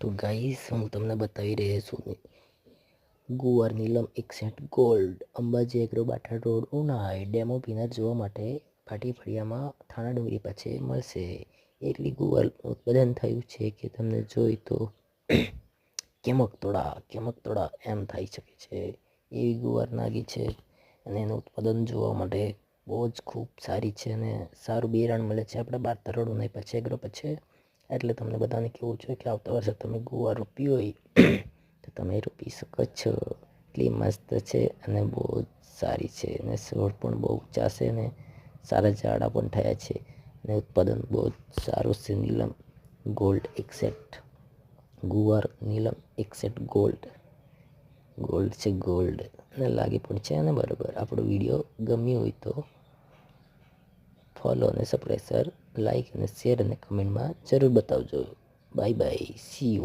તો ગાઈસ હું તમને બતાવી રહ્યો છું ગુવાર Neelam accent gold Ambaji agro બાઠા road Unai demo પીનર જોવા માટે ફાટી ફળિયામાં થાણા ડુંગરી પાસે મળશે. એટલી ગુવાર ઉત્પાદન થયું છે કે તમને જોઈ તો કેમક તોડા કેમક તોડા એમ થઈ શકે છે. એવી ગુવાર નાગી છે અને એનું ઉત્પાદન જોવા માટે બહુ જ ખૂબ સારી છે અને સારું બિયારણ મળે છે આપણે બાર તરોડ ઉનાઈ પછી એગ્રો પછી એટલે તમને બધાને કેવું છે કે આવતા વર્ષે તમે ગોવા રોપી હોય, તો તમે રોપી શકો છો. એટલી મસ્ત છે અને બહુ સારી છે અને છોડ પણ બહુ ઊંચા છે અને સારા ઝાડા પણ થયા છે અને ઉત્પાદન બહુ જ સારું છે. નીલમ ગોલ્ડ એક્સેટ ગુવાર, નીલમ એક્સેટ ગોલ્ડ. ગોલ્ડ છે ગોલ્ડ. અને લાગી પણ છે અને બરાબર. આપણો વીડિયો ગમ્યો હોય તો ફોલો અને સપ્રેસર લાઇક અને શેર અને કમેન્ટમાં જરૂર બતાવજો. Bye bye see you